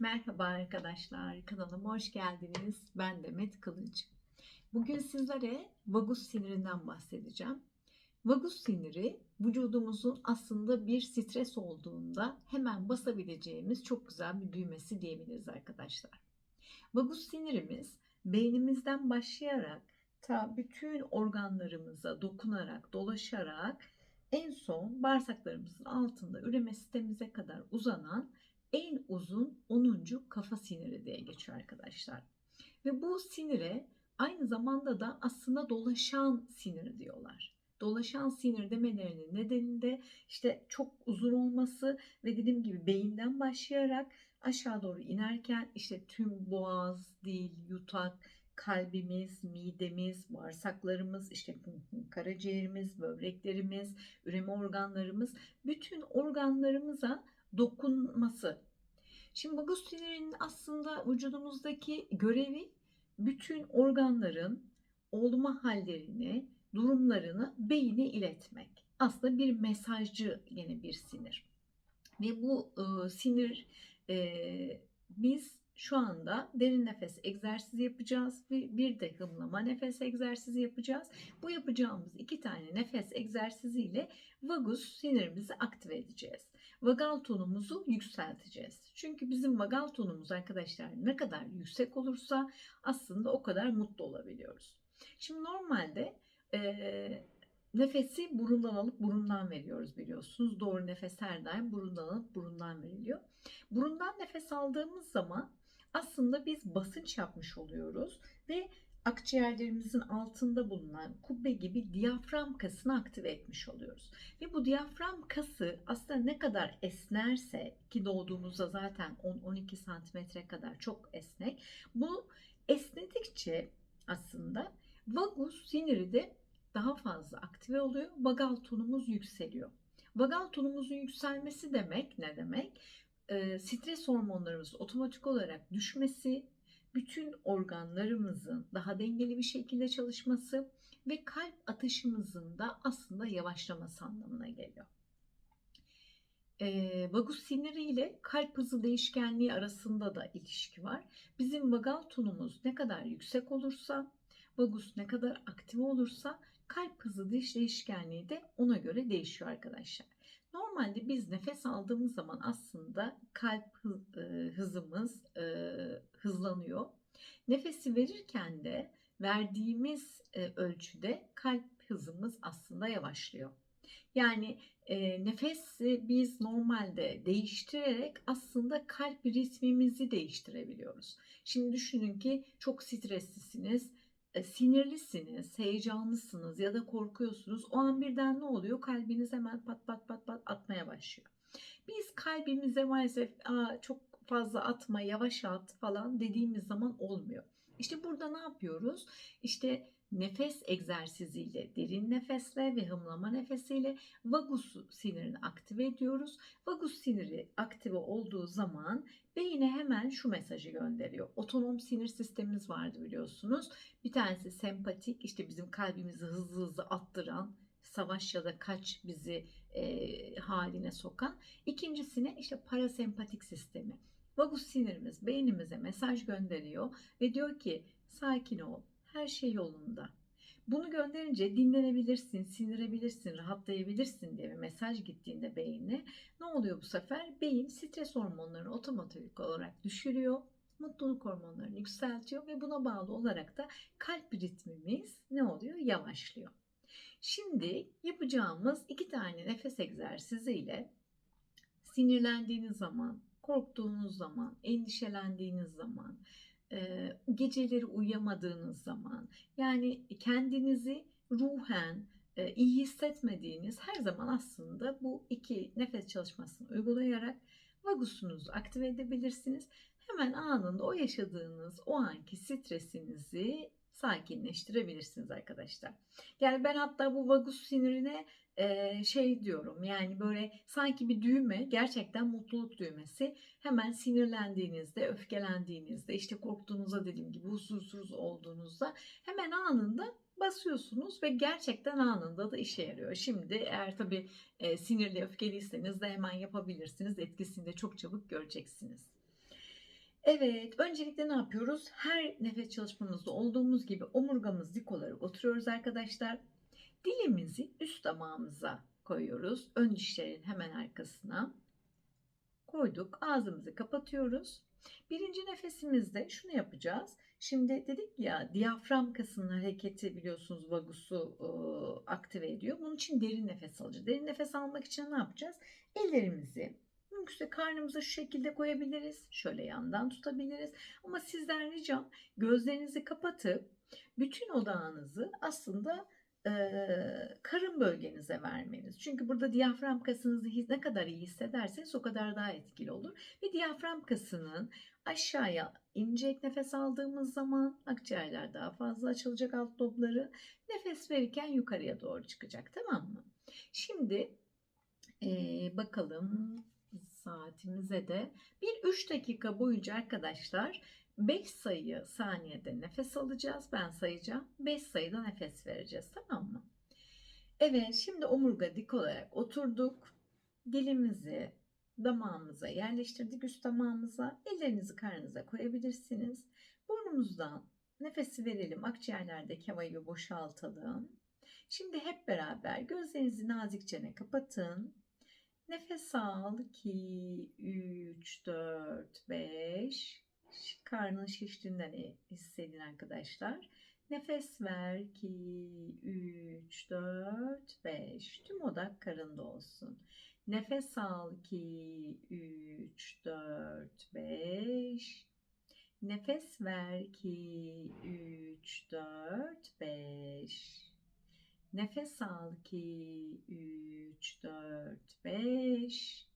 Merhaba arkadaşlar, kanalıma hoş geldiniz. Ben Demet Kılıç. Bugün sizlere vagus sinirinden bahsedeceğim. Vagus siniri vücudumuzun aslında bir stres olduğunda hemen basabileceğimiz çok güzel bir düğmesi diyebiliriz arkadaşlar. Vagus sinirimiz beynimizden başlayarak ta bütün organlarımıza dokunarak, dolaşarak en son bağırsaklarımızın altında üreme sistemimize kadar uzanan en uzun 10. kafa siniri diye geçiyor arkadaşlar. Ve bu sinire aynı zamanda da aslında dolaşan sinir diyorlar. Dolaşan sinir demelerinin nedeni de işte çok uzun olması ve dediğim gibi beyinden başlayarak aşağı doğru inerken işte tüm boğaz, dil, yutak, kalbimiz, midemiz, bağırsaklarımız, işte karaciğerimiz, böbreklerimiz, üreme organlarımız, bütün organlarımıza dokunması. Şimdi vagus sinirinin aslında vücudumuzdaki görevi bütün organların olma hallerini, durumlarını beyine iletmek. Aslında bir mesajcı yine bir sinir. Ve bu e, sinir e, biz şu anda derin nefes egzersizi yapacağız ve bir de hımlama nefes egzersizi yapacağız. Bu yapacağımız iki tane nefes egzersiziyle vagus sinirimizi aktive edeceğiz. Vagal tonumuzu yükselteceğiz. Çünkü bizim vagal tonumuz arkadaşlar ne kadar yüksek olursa aslında o kadar mutlu olabiliyoruz. Şimdi normalde e, nefesi burundan alıp burundan veriyoruz biliyorsunuz. Doğru nefes her daim burundan alıp burundan veriliyor. Burundan nefes aldığımız zaman aslında biz basınç yapmış oluyoruz ve akciğerlerimizin altında bulunan kubbe gibi diyafram kasını aktive etmiş oluyoruz. Ve bu diyafram kası aslında ne kadar esnerse ki doğduğumuzda zaten 10-12 santimetre kadar çok esnek. Bu esnedikçe aslında vagus siniri de daha fazla aktive oluyor. Vagal tonumuz yükseliyor. Vagal tonumuzun yükselmesi demek ne demek? Stres hormonlarımız otomatik olarak düşmesi, bütün organlarımızın daha dengeli bir şekilde çalışması ve kalp atışımızın da aslında yavaşlaması anlamına geliyor. E, vagus siniri ile kalp hızı değişkenliği arasında da ilişki var. Bizim vagal tonumuz ne kadar yüksek olursa, vagus ne kadar aktif olursa kalp hızı değişkenliği de ona göre değişiyor arkadaşlar. Normalde biz nefes aldığımız zaman aslında kalp hızımız hızlanıyor. Nefesi verirken de verdiğimiz ölçüde kalp hızımız aslında yavaşlıyor. Yani e, nefesi biz normalde değiştirerek aslında kalp ritmimizi değiştirebiliyoruz. Şimdi düşünün ki çok streslisiniz e, sinirlisiniz, heyecanlısınız ya da korkuyorsunuz. O an birden ne oluyor? Kalbiniz hemen pat pat pat pat atmaya başlıyor. Biz kalbimize maalesef Aa, çok fazla atma, yavaş at falan dediğimiz zaman olmuyor. İşte burada ne yapıyoruz? İşte nefes egzersiziyle, derin nefesle ve hımlama nefesiyle vagus sinirini aktive ediyoruz. Vagus siniri aktive olduğu zaman beyine hemen şu mesajı gönderiyor. Otonom sinir sistemimiz vardı biliyorsunuz. Bir tanesi sempatik, işte bizim kalbimizi hızlı hızlı attıran, savaş ya da kaç bizi e, haline sokan. İkincisine işte parasempatik sistemi. Vagus sinirimiz beynimize mesaj gönderiyor ve diyor ki sakin ol, her şey yolunda. Bunu gönderince dinlenebilirsin, sinirebilirsin, rahatlayabilirsin diye bir mesaj gittiğinde beyine ne oluyor bu sefer? Beyin stres hormonlarını otomatik olarak düşürüyor. Mutluluk hormonlarını yükseltiyor ve buna bağlı olarak da kalp ritmimiz ne oluyor? Yavaşlıyor. Şimdi yapacağımız iki tane nefes egzersiziyle sinirlendiğiniz zaman, korktuğunuz zaman, endişelendiğiniz zaman, geceleri uyuyamadığınız zaman yani kendinizi ruhen iyi hissetmediğiniz her zaman aslında bu iki nefes çalışmasını uygulayarak vagusunuzu aktive edebilirsiniz. Hemen anında o yaşadığınız o anki stresinizi sakinleştirebilirsiniz arkadaşlar. Yani ben hatta bu vagus sinirine şey diyorum yani böyle sanki bir düğme gerçekten mutluluk düğmesi hemen sinirlendiğinizde öfkelendiğinizde işte korktuğunuzda dediğim gibi huzursuz olduğunuzda hemen anında basıyorsunuz ve gerçekten anında da işe yarıyor. Şimdi eğer tabii e, sinirli öfkeliyseniz de hemen yapabilirsiniz etkisini de çok çabuk göreceksiniz. Evet, öncelikle ne yapıyoruz? Her nefes çalışmamızda olduğumuz gibi omurgamız dik olarak oturuyoruz arkadaşlar. Dilimizi üst damağımıza koyuyoruz. Ön dişlerin hemen arkasına koyduk. Ağzımızı kapatıyoruz. Birinci nefesimizde şunu yapacağız. Şimdi dedik ya diyafram kasının hareketi biliyorsunuz vagusu e, aktive ediyor. Bunun için derin nefes alacağız. Derin nefes almak için ne yapacağız? Ellerimizi mümkünse karnımıza şu şekilde koyabiliriz. Şöyle yandan tutabiliriz. Ama sizden ricam gözlerinizi kapatıp bütün odağınızı aslında e, karın bölgenize vermeniz. Çünkü burada diyafram kasınızı ne kadar iyi hissederseniz o kadar daha etkili olur. Ve diyafram kasının aşağıya inecek nefes aldığımız zaman akciğerler daha fazla açılacak alt lobları. Nefes verirken yukarıya doğru çıkacak tamam mı? Şimdi e, bakalım saatimize de bir 3 dakika boyunca arkadaşlar 5 sayı saniyede nefes alacağız. Ben sayacağım. 5 sayıda nefes vereceğiz. Tamam mı? Evet şimdi omurga dik olarak oturduk. Dilimizi damağımıza yerleştirdik üst damağımıza. Ellerinizi karnınıza koyabilirsiniz. Burnumuzdan nefesi verelim. Akciğerlerdeki havayı boşaltalım. Şimdi hep beraber gözlerinizi nazikçe kapatın. Nefes al. 2, 3, 4, 5. Karnın şiştiğinden hissedin arkadaşlar. Nefes ver. 2, 3, 4, 5. Tüm odak karında olsun. Nefes al. 2, 3, 4, 5. Nefes ver. 2, 3, 4, 5. Nefes al 2, 3, 4, 5.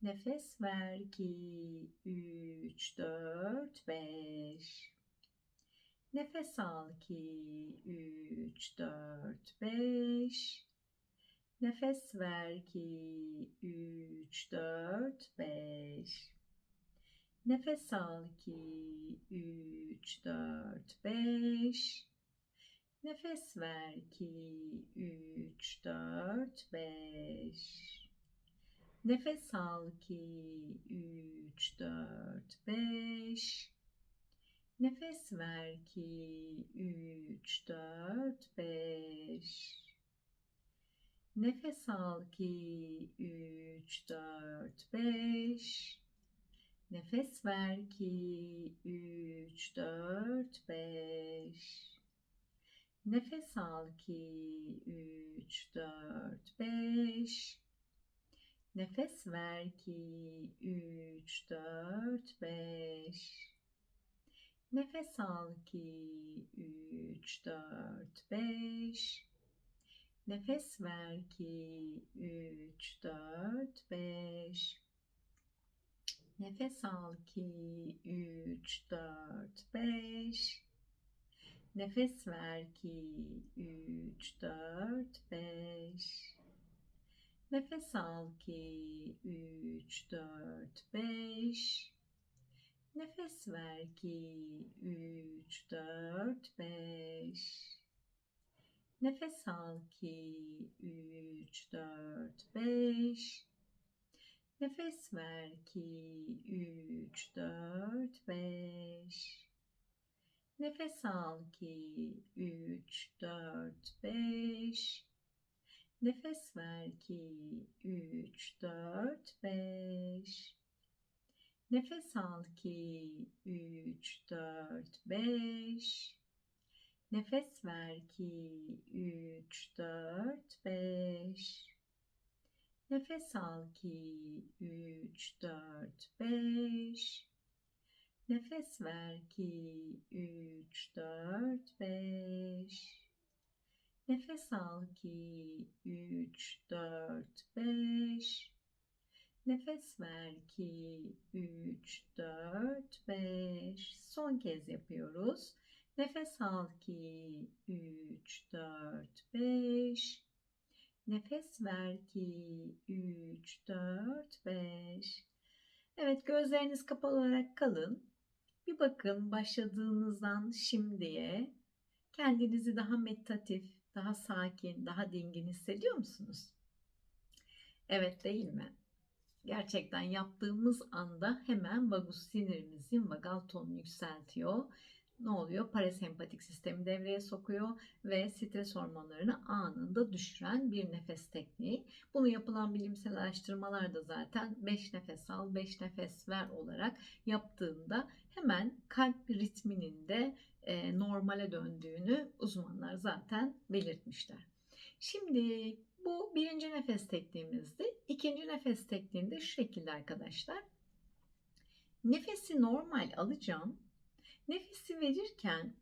Nefes ver 2, 3, 4, 5. Nefes al 2, 3, 4, 5. Nefes ver 2, 3, 4, 5. Nefes al 2, 3, 4, 5. Nefes ver 2, 3, 4, 5. Nefes al 2, 3, 4, 5. Nefes ver 2, 3, 4, 5. Nefes al 2, 3, 4, 5. Nefes ver 2, 3, 4, 5. Nefes al 2, 3, 4, 5. Nefes ver 2, 3, 4, 5. Nefes al 2, 3, 4, 5. Nefes ver 2, 3, 4, 5. Nefes al 2, 3, 4, 5. Nefes ver 2, 3, 4, 5. Nefes al 2, 3, 4, 5. Nefes ver 2, 3, 4, 5. Nefes al 2, 3, 4, 5. Nefes ver 2, 3, 4, 5. Nefes al 2, 3, 4, 5. Nefes ver 2, 3, 4, 5. Nefes al 2, 3, 4, 5. Nefes ver 2, 3, 4, 5. Nefes al 2, 3, 4, 5. Nefes ver 2, 3, 4, 5. Nefes al 2, 3, 4, 5. Nefes ver 2, 3, 4, 5. Son kez yapıyoruz. Nefes al 2, 3, 4, 5. Nefes ver 2, 3, 4, 5. Evet gözleriniz kapalı olarak kalın. Bir bakın başladığınızdan şimdiye kendinizi daha meditatif, daha sakin, daha dingin hissediyor musunuz? Evet değil mi? gerçekten yaptığımız anda hemen vagus sinirimizin vagal tonunu yükseltiyor. Ne oluyor? Parasempatik sistemi devreye sokuyor ve stres hormonlarını anında düşüren bir nefes tekniği. Bunu yapılan bilimsel araştırmalarda zaten 5 nefes al, 5 nefes ver olarak yaptığında hemen kalp ritminin de e, normale döndüğünü uzmanlar zaten belirtmişler. Şimdi bu birinci nefes tekniğimizdi. İkinci nefes tekniğinde şu şekilde arkadaşlar. Nefesi normal alacağım. Nefesi verirken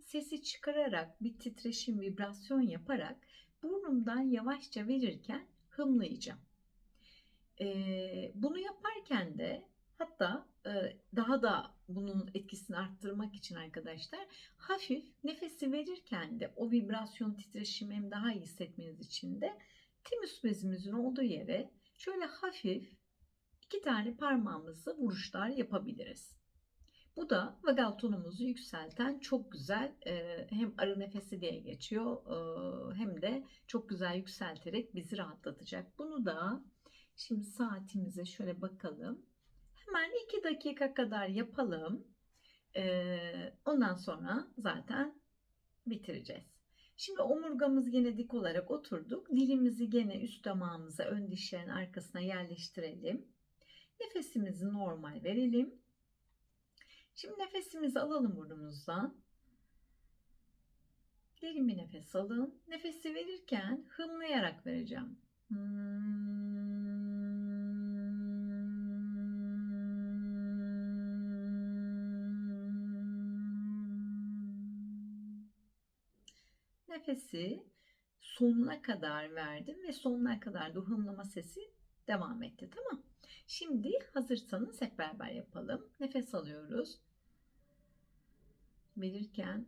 sesi çıkararak bir titreşim, vibrasyon yaparak burnumdan yavaşça verirken hımlayacağım. Bunu yaparken de hatta daha da bunun etkisini arttırmak için arkadaşlar hafif nefesi verirken de o vibrasyon titreşimi daha iyi hissetmeniz için de timus bezimizin olduğu yere şöyle hafif iki tane parmağımızla vuruşlar yapabiliriz. Bu da vagal tonumuzu yükselten çok güzel hem arı nefesi diye geçiyor hem de çok güzel yükselterek bizi rahatlatacak. Bunu da şimdi saatimize şöyle bakalım. Hemen 2 dakika kadar yapalım. Ondan sonra zaten bitireceğiz. Şimdi omurgamız gene dik olarak oturduk. Dilimizi gene üst damağımıza, ön dişlerin arkasına yerleştirelim. Nefesimizi normal verelim. Şimdi nefesimizi alalım burnumuzdan. Derin bir nefes alın. Nefesi verirken hımlayarak vereceğim. Nefesi sonuna kadar verdim ve sonuna kadar da hımlama sesi devam etti. Tamam. Şimdi hazırsanız hep beraber yapalım. Nefes alıyoruz. Verirken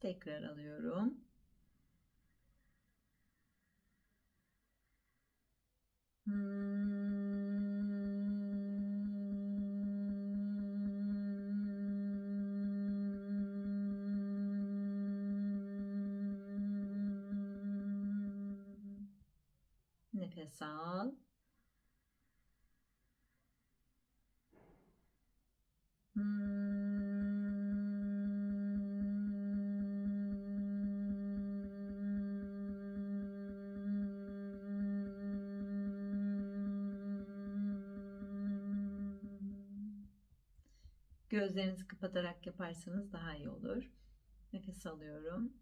tekrar alıyorum. Nefes al. Gözlerinizi kapatarak yaparsanız daha iyi olur. Nefes alıyorum.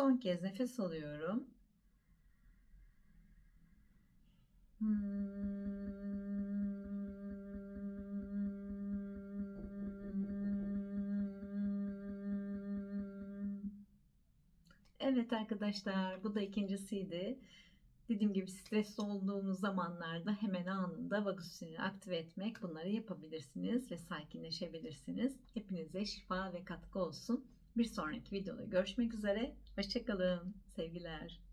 Son kez nefes alıyorum. Evet arkadaşlar bu da ikincisiydi. Dediğim gibi stresli olduğunuz zamanlarda hemen anında vagus sinirini aktive etmek bunları yapabilirsiniz ve sakinleşebilirsiniz. Hepinize şifa ve katkı olsun. Bir sonraki videoda görüşmek üzere. Hoşçakalın. Sevgiler.